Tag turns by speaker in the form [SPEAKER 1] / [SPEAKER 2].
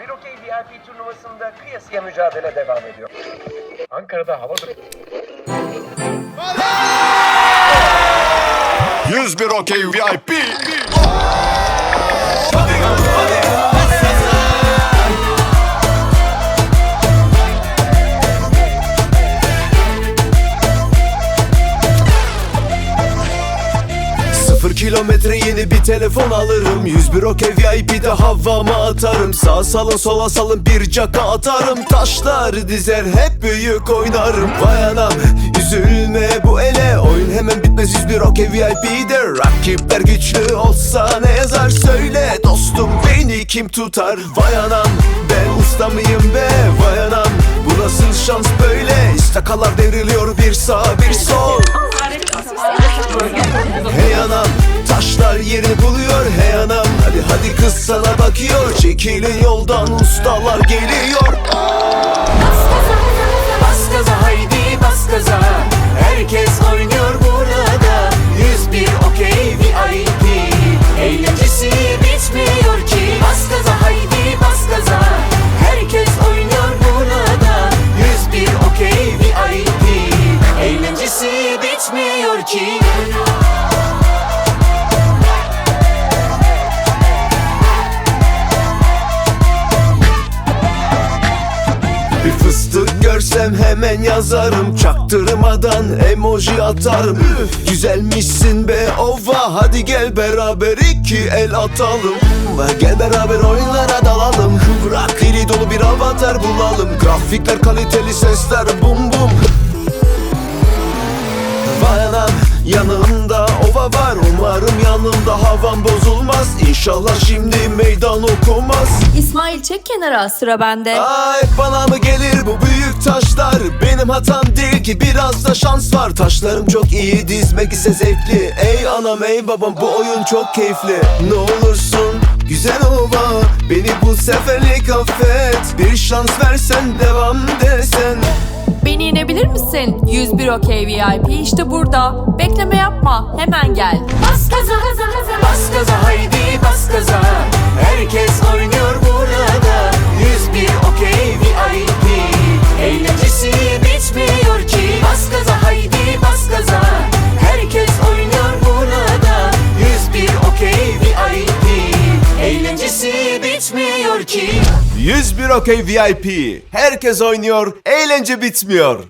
[SPEAKER 1] 101 Okey VIP turnuvasında kıyasıya mücadele devam ediyor. Ankara'da hava durumu...
[SPEAKER 2] 101 Okey VIP.
[SPEAKER 3] Kilometre yeni bir telefon alırım. 101 okey VIP'de havama atarım. Sağ salın sola salın bir caka atarım. Taşlar dizer hep büyük oynarım. Vay anam üzülme bu ele. Oyun hemen bitmez 101 okey VIP'de Rakipler güçlü olsa ne yazar? Söyle Dostum beni kim tutar? Vay anam ben usta mıyım be? Vay anam bu nasıl şans böyle? İstakalar devriliyor bir sağ bir hadi kız sana bakıyor. Çekilin yoldan ustalar geliyor. Bas gaza haydi bas gaza. Herkes oynuyor burada. 101 okey VIP Eğlencesi bitmiyor ki. Bas gaza haydi bas gaza. Herkes oynuyor burada. 101 okey VIP Eğlencesi bitmiyor ki görsem hemen yazarım. Çaktırmadan emoji atarım. Üf, Güzelmişsin be ova. Hadi gel beraber iki el atalım. Gel beraber oyunlara dalalım. Bırak dili dolu bir avatar bulalım. Grafikler kaliteli sesler bum bum. Vay anam yanımda ova var. Umarım yanımda havam bozulmaz. İnşallah şimdi meydan okumaz.
[SPEAKER 4] İsmail çek kenara sıra bende.
[SPEAKER 3] Ay bana mı taşlar Hatam değil ki biraz da şans var Taşlarım çok iyi dizmek ise zevkli Ey anam ey babam bu oyun çok keyifli Ne olursun güzel ova Beni bu seferlik affet Bir şans versen devam desen
[SPEAKER 4] Beni inebilir misin? 101 okey VIP işte burada. Bekleme yapma hemen gel. Bas gaza
[SPEAKER 3] Bas gaza haydi bas gaza Herkes oynuyor 101 okey VIP Herkes oynuyor eğlence bitmiyor